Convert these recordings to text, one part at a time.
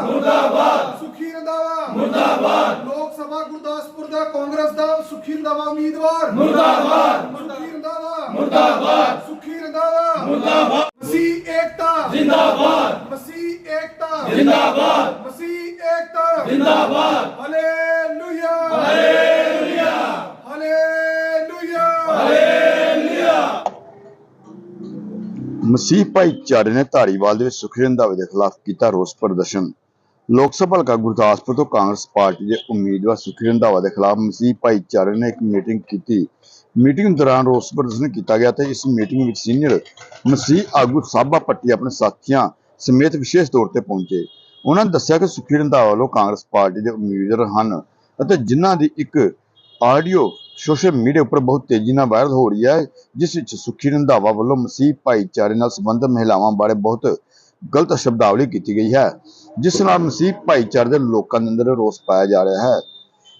ਰੰਧਾਵਾ ਮੁਰਦਾਬਾਦ। ਸੁਖੀ ਰੰਧਾਵਾ। ਲੋਕ ਸਭਾ ਗੁਰਦਾਸਪੁਰ ਦਾ ਕਾਂਗਰਸ ਦਾ ਸੁਖੀ ਰੰਧਾਵਾ ਮਸੀਹ ਭਾਈਚਾਰੇ ਨੇ ਧਾਰੀਵਾਲ ਦੇ ਵਿੱਚ ਸੁਖੀ ਰੰਧਾਵੇ ਦੇ ਖਿਲਾਫ ਕੀਤਾ ਰੋਸ ਪ੍ਰਦਰਸ਼ਨ। ਲੋਕ ਸਭਾ ਹਲਕਾ ਗੁਰਦਾਸਪੁਰ ਤੋਂ ਕਾਂਗਰਸ ਪਾਰਟੀ ਦੇ ਉਮੀਦਵਾਰ ਸੁਖੀ ਰੰਧਾਵਾ ਦੇ ਖਿਲਾਫ ਮਸੀਹ ਭਾਈਚਾਰੇ ਨੇ ਇੱਕ ਮੀਟਿੰਗ ਕੀਤੀ। ਮੀਟਿੰਗ ਦੌਰਾਨ ਰੋਸ ਪ੍ਰਦਰਸ਼ਨ ਕੀਤਾ ਗਿਆ ਤੇ ਇਸ ਮੀਟਿੰਗ ਵਿੱਚ ਸੀਨੀਅਰ ਮਸੀਹ ਆਗੂ ਸਾਬਾ ਪੱਟੀ ਆਪਣੇ ਸਾਥੀਆਂ ਸਮੇਤ ਵਿਸ਼ੇਸ਼ ਤੌਰ ਤੇ ਪਹੁੰਚੇ। ਉਹਨਾਂ ਨੇ ਦੱਸਿਆ ਕਿ ਸੁਖੀ ਰੰਧਾਵਾ ਵੱਲੋਂ ਕਾਂਗਰਸ ਪਾਰਟੀ ਦੇ ਉਮੀਦਵਾਰ ਹਨ ਅਤੇ ਜਿਨ੍ਹਾਂ ਦੀ ਇੱਕ ਆਡੀਓ ਸੋਸ਼ਲ ਮੀਡੀਆ ਉੱਪਰ ਬਹੁਤ ਤੇਜ਼ੀ ਨਾਲ ਵਾਇਰਲ ਹੋ ਰਹੀ ਹੈ, ਜਿਸ ਵਿੱਚ ਸੁਖੀ ਰੰਧਾਵਾ ਵੱਲੋਂ ਮਸੀਹ ਭਾਈਚਾਰੇ ਨਾਲ ਸੰਬੰਧਿਤ ਮਹਿਲਾਵਾਂ ਬਾਰੇ ਬਹੁਤ ਗਲਤ ਸ਼ਬਦਾਵਲੀ ਕੀਤੀ ਗਈ ਹੈ। ਜਿਸ ਨਾਲ ਮਸੀਹ ਭਾਈਚਾਰੇ ਦੇ ਲੋਕਾਂ ਦੇ ਅੰਦਰ ਰੋਸ ਪਾਇਆ ਜਾ ਰਿਹਾ ਹੈ।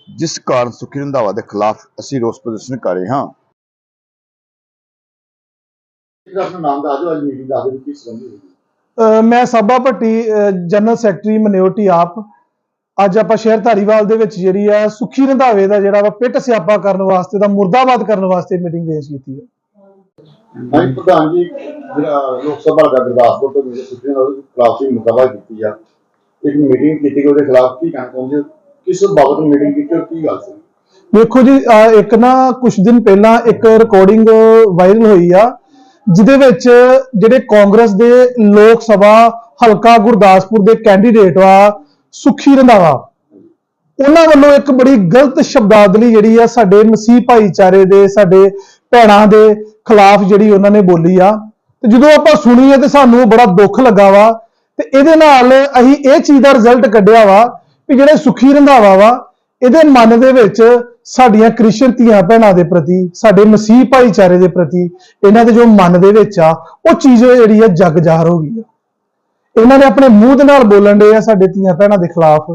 ਜਿਸ ਕਾਰਨ ਸੁਖੀ ਰੰਧਾਵਾ ਦੇ ਖਿਲਾਫ ਅਸੀਂ ਰੋਸ ਪ੍ਰਦਰਸ਼ਨ ਕਰ ਰਹੇ ਹਾਂ। ਆਪਣਾ ਨਾਮ ਦੱਸ ਦਿਓ ਅੱਜ ਮੀਟਿੰਗ ਦੱਸ ਦਿਓ ਕਿਸ ਸੰਬੰਧੀ ਹੋਈ। ਅ, ਮੈਂ Saba Bhatti general secretary minority AAP. ਅੱਜ ਆਪਾਂ ਸ਼ਹਿਰ ਧਾਰੀਵਾਲ ਦੇ ਵਿੱਚ ਜਿਹੜੀ ਆ ਸੁਖੀ ਰੰਧਾਵੇ ਦਾ ਜਿਹੜਾ ਵਾ ਪਿੱਟ ਸਿਆਪਾ ਕਰਨ ਵਾਸਤੇ ਦਾ ਮੁਰਦਾਬਾਦ ਕਰਨ ਵਾਸਤੇ ਮੀਟਿੰਗ ਰੇਂਜ ਕੀਤੀ ਹੈ ਪ੍ਰਧਾਨ ਜੀ ਜਿਹੜਾ ਲੋਕ ਸਭਾ ਦਾ ਗੁਰਦਾਸਪੁਰ ਤੋਂ ਸੁਖੀ ਰੰਧਾਵਾ ਦੇ ਖਿਲਾਫ ਦੀ ਮੁਕਾਬਲਾ ਕੀਤੀ ਆ। ਇੱਕ ਮੀਟਿੰਗ ਕੀਤੀ ਉਹਦੇ ਖਿਲਾਫ ਕੀ ਕਹਿਣਾ ਚਾਹੁੰਦੇ ਹੋ? ਕਿਸ ਬਾਬਤ ਮੀਟਿੰਗ ਕੀਤੀ ਔਰ ਕੀ ਗੱਲ ਸੀ? ਵੇਖੋ ਜੀ ਇੱਕ ਨਾ ਕੁਝ ਦਿਨ ਪਹਿਲਾਂ ਇੱਕ ਰਿਕਾਰਡਿੰਗ ਵਾਇਰਲ ਹੋਈ ਆ, ਜਿਹਦੇ ਵਿੱਚ ਜਿਹੜੇ ਕਾਂਗਰਸ ਦੇ ਲੋਕ ਸਭਾ ਹਲਕਾ ਗੁਰਦਾਸਪੁਰ ਦੇ ਕੈਂਡੀਡੇਟ ਆ ਸੁਖੀ ਰੰਧਾਵਾ, ਉਹਨਾਂ ਵੱਲੋਂ ਇੱਕ ਬੜੀ ਗਲਤ ਸ਼ਬਦਾਵਲੀ ਜਿਹੜੀ ਆ ਸਾਡੇ ਮਸੀਹ ਭਾਈਚਾਰੇ ਦੇ, ਸਾਡੇ ਭੈਣਾਂ ਦੇ ਖਿਲਾਫ ਜਿਹੜੀ ਉਹਨਾਂ ਨੇ ਬੋਲੀ ਆ। ਤੇ ਜਦੋਂ ਆਪਾਂ ਸੁਣੀ ਆ ਤੇ ਸਾਨੂੰ ਬੜਾ ਦੁੱਖ ਲੱਗਾ ਵਾ ਤੇ ਇਹਦੇ ਨਾਲ ਅਸੀਂ ਇਹ ਚੀਜ਼ ਦਾ ਰਿਜ਼ਲਟ ਕੱਢਿਆ ਵਾ ਵੀ ਜਿਹੜੇ ਸੁਖੀ ਰੰਧਾਵਾ ਵਾ, ਇਹਦੇ ਮਨ ਦੇ ਵਿੱਚ ਸਾਡੀਆਂ ਕ੍ਰਿਸ਼ਨ ਧੀਆਂ ਭੈਣਾਂ ਦੇ ਪ੍ਰਤੀ, ਸਾਡੇ ਮਸੀਹ ਭਾਈਚਾਰੇ ਦੇ ਪ੍ਰਤੀ, ਇਹਨਾਂ ਦੇ ਜੋ ਮਨ ਦੇ ਵਿੱਚ ਆ, ਉਹ ਚੀਜ਼ ਜਿਹੜੀ ਆ ਜਗ ਜ਼ਾਹਰ ਹੋ ਗਈ ਆ। ਇਹਨਾਂ ਨੇ ਆਪਣੇ ਮੂੰਹ ਦੇ ਨਾਲ ਬੋਲਣ ਦੇ ਆ ਸਾਡੇ ਧੀਆਂ ਭੈਣਾਂ ਦੇ ਖਿਲਾਫ।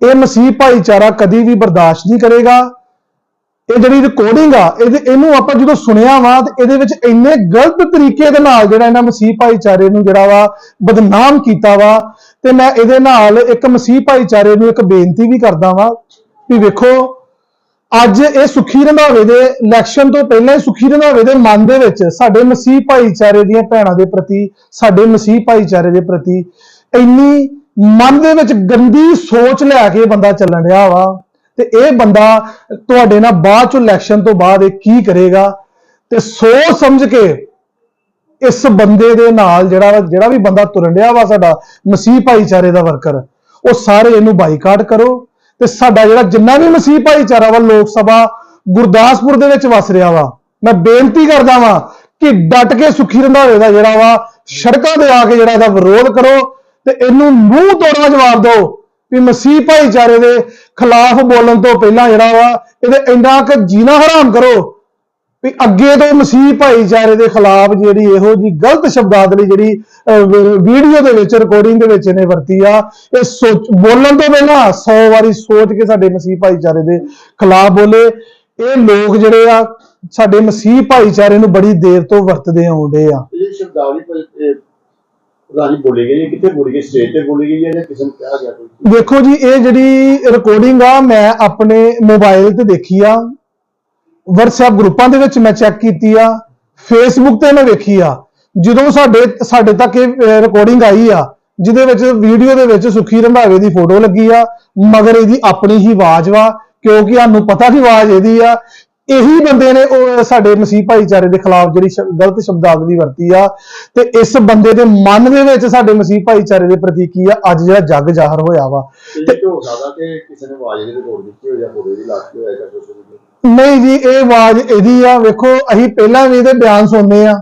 ਇਹ ਮਸੀਹ ਭਾਈਚਾਰਾ ਕਦੀ ਵੀ ਬਰਦਾਸ਼ਤ ਨਹੀਂ ਕਰੇਗਾ ਇਹ ਜਿਹੜੀ ਰਿਕਾਰਡਿੰਗ ਆ, ਇਹਦੇ ਇਹਨੂੰ ਆਪਾਂ ਜਦੋਂ ਸੁਣਿਆ ਵਾ, ਤੇ ਇਹਦੇ ਵਿੱਚ ਇੰਨੇ ਗਲਤ ਤਰੀਕੇ ਦੇ ਨਾਲ ਜਿਹੜਾ ਇਹਨਾਂ ਮਸੀਹ ਭਾਈਚਾਰੇ ਨੂੰ ਜਿਹੜਾ ਵਾ ਬਦਨਾਮ ਕੀਤਾ ਵਾ, ਤੇ ਮੈਂ ਇਹਦੇ ਨਾਲ ਇੱਕ ਮਸੀਹ ਭਾਈਚਾਰੇ ਨੂੰ ਇੱਕ ਬੇਨਤੀ ਵੀ ਕਰਦਾ ਵਾਂ ਵੀ ਵੇਖੋ, ਅੱਜ ਇਹ ਸੁਖੀ ਰੰਧਾਵੇ ਦੇ ਇਲੈਕਸ਼ਨ ਤੋਂ ਪਹਿਲਾਂ ਹੀ ਸੁਖੀ ਰੰਧਾਵੇ ਦੇ ਮਨ ਦੇ ਵਿੱਚ ਸਾਡੇ ਮਸੀਹ ਭਾਈਚਾਰੇ ਦੀਆਂ ਭੈਣਾਂ ਦੇ ਪ੍ਰਤੀ, ਸਾਡੇ ਮਸੀਹ ਭਾਈਚਾਰੇ ਦੇ ਪ੍ਰਤੀ ਇੰਨੀ ਮਨ ਦੇ ਵਿੱਚ ਗੰਦੀ ਸੋਚ ਲੈ ਕੇ ਬੰਦਾ ਚੱਲਣ ਰਿਹਾ ਵਾ। ਤੇ ਇਹ ਬੰਦਾ ਤੁਹਾਡੇ ਨਾਲ ਬਾਅਦ ਚੋਂ ਇਲੈਕਸ਼ਨ ਤੋਂ ਬਾਅਦ ਇਹ ਕੀ ਕਰੇਗਾ? ਤੇ ਸੋਚ ਸਮਝ ਕੇ ਇਸ ਬੰਦੇ ਦੇ ਨਾਲ ਜਿਹੜਾ ਜਿਹੜਾ ਵੀ ਬੰਦਾ ਤੁਰਨ ਡਿਆ ਵਾ ਸਾਡਾ ਮਸੀਹ ਭਾਈਚਾਰੇ ਦਾ ਵਰਕਰ ਉਹ ਸਾਰੇ ਇਹਨੂੰ ਬਾਈਕਾਟ ਕਰੋ ਤੇ ਸਾਡਾ ਜਿਹੜਾ ਜਿੰਨਾ ਵੀ ਮਸੀਹ ਭਾਈਚਾਰਾ ਵਾ, ਲੋਕ ਸਭਾ ਗੁਰਦਾਸਪੁਰ ਦੇ ਵਿੱਚ ਵਸ ਰਿਹਾ ਵਾ, ਮੈਂ ਬੇਨਤੀ ਕਰਦਾ ਵਾਂ ਕਿ ਡਟ ਕੇ ਸੁਖੀ ਰੰਧਾਵੇ ਦਾ ਜਿਹੜਾ ਵਾ, ਸੜਕਾਂ ਤੇ ਆ ਕੇ ਜਿਹੜਾ ਇਹਦਾ ਵਿਰੋਧ ਕਰੋ ਤੇ ਇਹਨੂੰ ਮੂੰਹ ਤੋੜਵਾ ਜਵਾਬ ਦਿਓ। ਵੀ ਮਸੀਹ ਭਾਈਚਾਰੇ ਦੇ ਖਿਲਾਫ ਬੋਲਣ ਤੋਂ ਪਹਿਲਾਂ ਜਿਹੜਾ ਵਾ, ਇਹਦੇ ਇੰਨਾ ਕਿ ਜੀਣਾ ਹਰਾਮ ਕਰੋ ਵੀ ਅੱਗੇ ਤੋਂ ਮਸੀਹ ਭਾਈਚਾਰੇ ਦੇ ਖਿਲਾਫ ਜਿਹੜੀ ਇਹੋ ਜੀ ਗਲਤ ਸ਼ਬਦਾਵਲੀ ਜਿਹੜੀ ਵੀਡੀਓ ਦੇ ਵਿੱਚ ਰਿਕਾਰਡਿੰਗ ਦੇ ਵਿੱਚ ਇਹਨੇ ਵਰਤੀ ਆ, ਇਹ ਸੋਚ, ਬੋਲਣ ਤੋਂ ਪਹਿਲਾਂ 100 ਵਾਰੀ ਸੋਚ ਕੇ ਸਾਡੇ ਮਸੀਹ ਭਾਈਚਾਰੇ ਦੇ ਖਿਲਾਫ ਬੋਲੇ। ਇਹ ਲੋਕ ਜਿਹੜੇ ਆ, ਸਾਡੇ ਮਸੀਹ ਭਾਈਚਾਰੇ ਨੂੰ ਬੜੀ ਦੇਰ ਤੋਂ ਵਰਤਦੇ ਆਉਂਦੇ ਆ। ਇਹ ਸ਼ਬਦਾਵਲੀ ਪਰ ਬੋਲੀ ਗਈ ਹੈ, ਕਿੱਥੇ ਬੋਲੀ ਗਈ ਸਟੇਜ ਤੇ ਬੋਲੀ ਗਈ ਹੈ ਜਾਂ ਕਿਸੇ ਨੂੰ ਕਿਹਾ ਗਿਆ ਕੋਈ? ਦੇਖੋ ਜੀ, ਇਹ ਜਿਹੜੀ ਰਿਕਾਰਡਿੰਗ ਆ, ਮੈਂ ਆਪਣੇ ਮੋਬਾਈਲ ਤੇ ਦੇਖੀ ਆ। WhatsApp ਗਰੁੱਪਾਂ ਦੇ ਵਿੱਚ ਮੈਂ ਚੈੱਕ ਕੀਤੀ ਆ। Facebook ਤੇ ਮੈਂ ਵੇਖੀ ਆ। ਜਦੋਂ ਸਾਡੇ ਸਾਡੇ ਤੱਕ ਇਹ ਰਿਕਾਰਡਿੰਗ ਆਈ ਆ, ਜਿਹਦੇ ਵਿੱਚ ਵੀਡੀਓ ਦੇ ਵਿੱਚ ਸੁਖੀ ਰੰਧਾਵੇ ਦੀ ਫੋਟੋ ਲੱਗੀ ਆ, ਮਗਰ ਇਹਦੀ ਆਪਣੀ ਹੀ ਆਵਾਜ਼ ਵਾ, ਕਿਉਂਕਿ ਸਾਨੂੰ ਪਤਾ ਕਿ ਆਵਾਜ਼ ਇਹਦੀ ਆ ਇਹੀ ਬੰਦੇ ਨੇ ਉਹ ਸਾਡੇ ਮਸੀਹ ਭਾਈਚਾਰੇ ਦੇ ਖਿਲਾਫ ਜਿਹੜੀ ਗਲਤ ਸ਼ਬਦਾਵਲੀ ਵਰਤੀ ਆ ਤੇ ਇਸ ਬੰਦੇ ਦੇ ਮਨ ਦੇ ਵਿੱਚ ਸਾਡੇ ਮਸੀਹ ਭਾਈਚਾਰੇ ਦੇ ਪ੍ਰਤੀ ਕੀ ਆ? ਅੱਜ ਜਿਹੜਾ ਜੱਗ ਜ਼ਾਹਰ ਹੋਇਆ ਵਾ। ਤੇ ਹੋ ਸਕਦਾ ਕਿ ਕਿਸੇ ਨੇ ਆਵਾਜ਼ ਦੇ ਰਿਕਾਰਡ ਦਿੱਤੀ ਹੋਈ ਜਾਂ ਫੋਟੋ ਦੀ ਲਾਤੀ ਹੋਇਆ ਜਾਂ ਨਹੀਂ ਜੀ ਇਹ ਆਵਾਜ਼ ਇਹਦੀ ਆ। ਵੇਖੋ ਅਸੀਂ ਪਹਿਲਾਂ ਵੀ ਇਹਦੇ ਬਿਆਨ ਸੁਣਦੇ ਆ।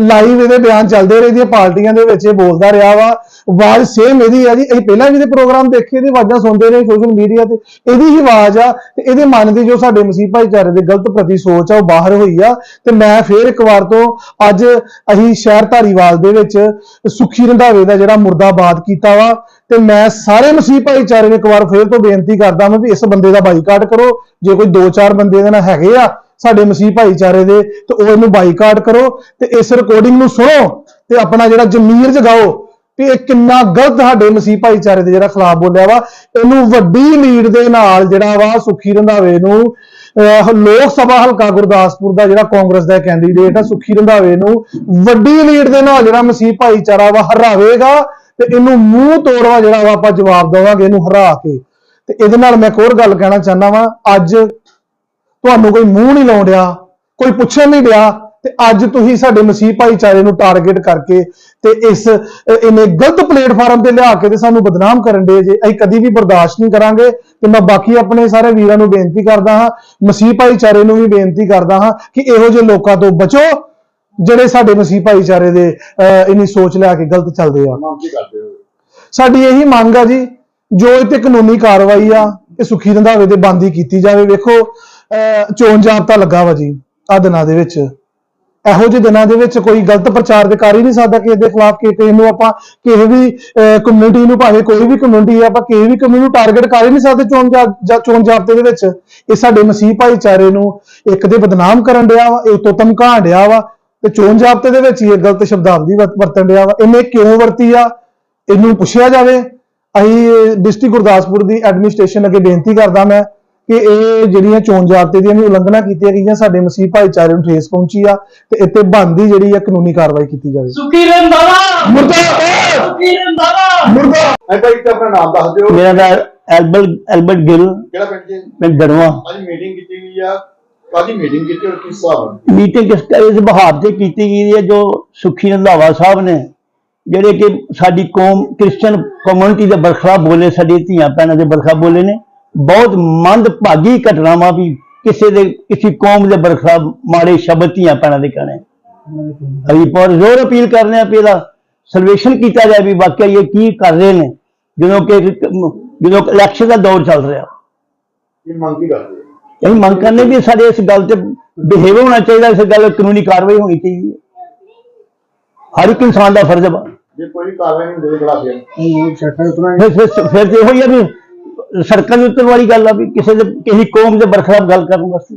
ਲਾਈਵ ਇਹਦੇ ਬਿਆਨ ਚੱਲਦੇ ਰਹੇ ਦੀਆਂ ਪਾਰਟੀਆਂ ਦੇ ਵਿੱਚ ਇਹ ਬੋਲਦਾ ਰਿਹਾ ਵਾ। ਆਵਾਜ਼ ਸੇਮ ਇਹਦੀ ਆ ਜੀ ਅਸੀਂ ਪਹਿਲਾਂ ਵੀ ਇਹਦੇ ਪ੍ਰੋਗਰਾਮ ਦੇਖੇ, ਇਹਦੀ ਆਵਾਜ਼ਾਂ ਸੁਣਦੇ ਰਹੇ ਸੋਸ਼ਲ ਮੀਡੀਆ ਤੇ। ਇਹਦੀ ਹੀ ਆਵਾਜ਼ ਆ, ਤੇ ਇਹਦੇ ਮਨ ਦੀ ਜੋ ਸਾਡੇ ਮਸੀਹ ਭਾਈਚਾਰੇ ਦੇ ਗਲਤ ਪ੍ਰਤੀ ਸੋਚ ਆ, ਉਹ ਬਾਹਰ ਹੋਈ ਆ। ਤੇ ਮੈਂ ਫੇਰ ਇੱਕ ਵਾਰ ਤੋਂ ਅੱਜ ਅਸੀਂ ਸ਼ਹਿਰ ਧਾਰੀਵਾਲ ਦੇ ਵਿੱਚ ਸੁਖੀ ਰੰਧਾਵੇ ਦਾ ਜਿਹੜਾ ਮੁਰਦਾਬਾਦ ਕੀਤਾ ਵਾ, ਤੇ ਮੈਂ ਸਾਰੇ ਮਸੀਹ ਭਾਈਚਾਰੇ ਨੂੰ ਇੱਕ ਵਾਰ ਫੇਰ ਤੋਂ ਬੇਨਤੀ ਕਰਦਾ ਹਾਂ ਵੀ ਇਸ ਬੰਦੇ ਦਾ ਬਾਈਕਾਟ ਕਰੋ। ਜੇ ਕੋਈ 2-4 ਬੰਦੇ ਇਹਦੇ ਨਾਲ ਹੈਗੇ ਆ ਸਾਡੇ ਮਸੀਹ ਭਾਈਚਾਰੇ ਦੇ ਤੇ ਉਹ ਇਹਨੂੰ ਬਾਈਕਾਟ ਕਰੋ ਤੇ ਇਸ ਰਿਕਾਰਡਿੰਗ ਨੂੰ ਸੁਣੋ ਤੇ ਆਪਣਾ ਜਿਹੜਾ ਜ਼ਮੀਰ ਜਗਾਓ ਵੀ ਇਹ ਕਿੰਨਾ ਗਲਤ ਸਾਡੇ ਮਸੀਹ ਭਾਈਚਾਰੇ ਦੇ ਜਿਹੜਾ ਖਿਲਾਫ ਬੋਲਿਆ ਵਾ। ਇਹਨੂੰ ਵੱਡੀ ਲੀਡ ਦੇ ਨਾਲ ਜਿਹੜਾ ਵਾ ਸੁਖੀ ਰੰਧਾਵੇ ਨੂੰ ਅਹ, ਲੋਕ ਸਭਾ ਹਲਕਾ ਗੁਰਦਾਸਪੁਰ ਦਾ ਜਿਹੜਾ ਕਾਂਗਰਸ ਦਾ ਕੈਂਡੀਡੇਟ ਆ ਸੁਖੀ ਰੰਧਾਵੇ ਨੂੰ ਵੱਡੀ ਲੀਡ ਦੇ ਨਾਲ ਜਿਹੜਾ ਮਸੀਹ ਭਾਈਚਾਰਾ ਵਾ ਹਰਾਵੇਗਾ ਤੇ ਇਹਨੂੰ ਮੂੰਹ ਤੋੜਵਾ ਜਿਹੜਾ ਵਾ ਆਪਾਂ ਜਵਾਬ ਦੇਵਾਂਗੇ ਇਹਨੂੰ ਹਰਾ ਕੇ। ਤੇ ਇਹਦੇ ਨਾਲ ਮੈਂ ਇੱਕ ਹੋਰ ਗੱਲ ਕਹਿਣਾ ਚਾਹੁੰਦਾ ਵਾਂ ਅੱਜ ਤੁਹਾਨੂੰ ਕੋਈ ਮੂੰਹ ਨਹੀਂ ਲਾਉਣ ਡਿਆ ਕੋਈ ਪੁੱਛਣ ਨਹੀਂ ਡਿਆ ਤੇ ਅੱਜ ਤੁਸੀਂ ਸਾਡੇ ਮਸੀਹ ਭਾਈਚਾਰੇ ਨੂੰ ਟਾਰਗੇਟ ਕਰਕੇ ਤੇ ਇਸ ਇਹਨੇ ਗਲਤ ਪਲੇਟਫਾਰਮ ਤੇ ਲਿਆ ਕੇ ਤੇ ਸਾਨੂੰ ਬਦਨਾਮ ਕਰਨ ਦੇ ਜੇ। ਅਸੀਂ ਕਦੀ ਵੀ ਬਰਦਾਸ਼ਤ ਨਹੀਂ ਕਰਾਂਗੇ ਤੇ ਮੈਂ ਬਾਕੀ ਆਪਣੇ ਸਾਰੇ ਵੀਰਾਂ ਨੂੰ ਬੇਨਤੀ ਕਰਦਾ ਹਾਂ ਮਸੀਹ ਭਾਈਚਾਰੇ ਨੂੰ ਵੀ ਬੇਨਤੀ ਕਰਦਾ ਹਾਂ ਕਿ ਇਹੋ ਜਿਹੇ ਲੋਕਾਂ ਤੋਂ ਬਚੋ ਜਿਹੜੇ ਸਾਡੇ ਮਸੀਹ ਭਾਈਚਾਰੇ ਦੇ ਇੰਨੀ ਸੋਚ ਲਿਆ ਕੇ ਗਲਤ ਚੱਲਦੇ ਆ। ਸਾਡੀ ਇਹੀ ਮੰਗ ਆ ਜੀ ਜੋ ਇਹ ਤੇ ਕਾਨੂੰਨੀ ਕਾਰਵਾਈ ਆ ਇਹ ਸੁਖੀ ਰੰਧਾਵੇ ਤੇ ਬੰਦੀ ਕੀਤੀ ਜਾਵੇ। ਵੇਖੋ ਚੋਣ ਜਾਬਤਾ ਲੱਗਾ ਵਾ ਜੀ ਆ ਦਿਨਾਂ ਦੇ ਵਿੱਚ। ਇਹੋ ਜਿਹੇ ਦਿਨਾਂ ਦੇ ਵਿੱਚ ਕੋਈ ਗਲਤ ਪ੍ਰਚਾਰ ਦੇ ਕਰ ਹੀ ਨਹੀਂ ਸਕਦਾ ਕਿਸੇ ਦੇ ਖਿਲਾਫ ਕਿ ਕਿਸੇ ਨੂੰ ਆਪਾਂ ਕਿਸੇ ਵੀ ਕਮਿਊਨਿਟੀ ਨੂੰ ਭਾਵੇਂ ਕੋਈ ਵੀ ਕਮਿਊਨਿਟੀ ਆ, ਆਪਾਂ ਕਿਸੇ ਵੀ ਕਮਿਊਨਿਟੀ ਨੂੰ ਟਾਰਗੇਟ ਕਰ ਹੀ ਨਹੀਂ ਸਕਦੇ ਚੋਣ ਜਾ- ਜਾਂ ਚੋਣ ਜਾਬਤੇ ਦੇ ਵਿੱਚ। ਇਹ ਸਾਡੇ ਮਸੀਹ ਭਾਈਚਾਰੇ ਨੂੰ ਇੱਕ ਦੇ ਬਦਨਾਮ ਕਰਨ ਡਿਆ ਵਾ, ਇਹ ਤੋਂ ਧਮਕਾਉਣ ਡਿਆ ਵਾ, ਤੇ ਚੋਣ ਜਾਬਤੇ ਦੇ ਵਿੱਚ ਹੀ ਇਹ ਗਲਤ ਸ਼ਬਦਾਵਲੀ ਵਰਤ- ਵਰਤਣ ਡਿਆ ਵਾ। ਇਹਨੇ ਕਿਉਂ ਵਰਤੀ ਆ? ਇਹਨੂੰ ਪੁੱਛਿਆ ਜਾਵੇ। ਅਸੀਂ ਡਿਸਟ੍ਰਿਕਟ ਗੁਰਦਾਸਪੁਰ ਦੀ ਐਡਮਿਨਿਸਟ੍ਰੇਸ਼ਨ ਅੱਗੇ ਬੇਨਤੀ ਕਰਦਾ ਮੈਂ ਕਿ ਇਹ ਜਿਹੜੀਆਂ ਚੋਣ ਜ਼ਾਬਤੇ ਦੀਆਂ ਵੀ ਉਲੰਘਣਾ ਕੀਤੀਆਂ ਗਈਆਂ ਸਾਡੇ ਮਸੀਹ ਭਾਈਚਾਰੇ ਨੂੰ ਠੇਸ ਪਹੁੰਚੀ ਆ ਤੇ ਇੱਥੇ ਬਣਦੀ ਜਿਹੜੀ ਆ ਕਾਨੂੰਨੀ ਕਾਰਵਾਈ ਕੀਤੀ ਜਾਵੇ। ਸੁਖੀ ਰੰਦਾਵਾ ਮੁਰਦਾਬਾਦ! ਸੁਖੀ ਰੰਦਾਵਾ ਮੁਰਦਾ ਐ ਭਾਈ ਤੇ ਆਪਣਾ ਨਾਮ ਦੱਸ ਦਿਓ। ਮੇਰਾ ਨਾਮ ਐਲਬਰਟ ਐਲਬਰਟ ਗਿੱਲ। ਕਿਹੜਾ ਪਿੰਡ ਜੀ? ਪਿੰਡ ਦੜਵਾ ਅੱਜ ਮੀਟਿੰਗ ਕੀਤੀ ਗਈ ਆ। ਕਾਦੀ ਮੀਟਿੰਗ ਕੀਤੀ ਔਰ ਕਿਸ ਹਿਸਾਬ ਨਾਲ? ਮੀਟਿੰਗ ਇਸ ਇਸ ਬਹਾਰ ਤੇ ਕੀਤੀ ਗਈ ਹੈ ਜੋ ਸੁਖੀ ਰੰਧਾਵਾ ਸਾਹਿਬ ਨੇ। ਜਿਹੜੇ ਕਿ ਸਾਡੀ ਕੌਮ ਕ੍ਰਿਸਚੀਅਨ ਕਮਿਊਨਿਟੀ ਦੇ ਬਰਖਲਾਫ ਬੋਲੇ ਸਾਡੀ ਧੀਆਂ ਭੈਣਾਂ ਦੇ ਬਰਖਲਾਫ ਬੋਲੇ ਨੇ। ਬਹੁਤ ਮੰਦਭਾਗੀ ਘਟਨਾਵਾਂ ਵੀ ਕਿਸੇ ਦੇ ਕਿਸੇ ਕੌਮ ਦੇ ਬਰਖਲਾਫ ਮਾੜੇ ਸ਼ਬਦ ਧੀਆਂ ਭੈਣਾਂ ਦੇ ਕਹਿਣੇ ਅਸੀਂ ਬਹੁਤ ਜ਼ੋਰ ਅਪੀਲ ਕਰਨੇ ਆ ਵੀ ਇਹਦਾ ਸਲਵੇਸ਼ਨ ਕੀਤਾ ਜਾਏ ਵੀ ਵਾਕਿਆ ਇਹ ਕੀ ਕਰ ਰਹੇ ਨੇ ਜਦੋਂ ਕਿ ਜਦੋਂ ਇਲੈਕਸ਼ਨ ਦਾ ਦੌਰ ਚੱਲ ਰਿਹਾ। ਕੀ ਮੰਗ ਕੀ ਕਰਦੇ ਹੋ? ਅਸੀਂ ਮੰਗ ਕਰਨੇ ਵੀ ਸਾਡੇ ਇਸ ਗੱਲ ਤੇ ਬਿਹੇਵ ਹੋਣਾ ਚਾਹੀਦਾ ਇਸ ਗੱਲ ਕਾਨੂੰਨੀ ਕਾਰਵਾਈ ਹੋਣੀ ਚਾਹੀਦੀ ਹੈ। ਹਰ ਇੱਕ ਇਨਸਾਨ ਦਾ ਫਰਜ਼ ਹੈ। ਜੇ ਕੋਈ ਕਾਰਵਾਈ ਨਹੀਂ ਹੁੰਦੀ ਬੜਾ ਫਿਰ ਫਿਰ ਤੇ ਇਹੋ ਹੀ ਆ ਵੀ ਸੜਕਾਂ ਦੇ ਉੱਤਰ ਵਾਲੀ ਗੱਲ ਆ ਵੀ ਕਿਸੇ ਦੇ ਕਿਸੇ ਕੌਮ ਦੇ ਬਰਖਲਾਫ ਗੱਲ ਕਰਨ ਵਾਸਤੇ।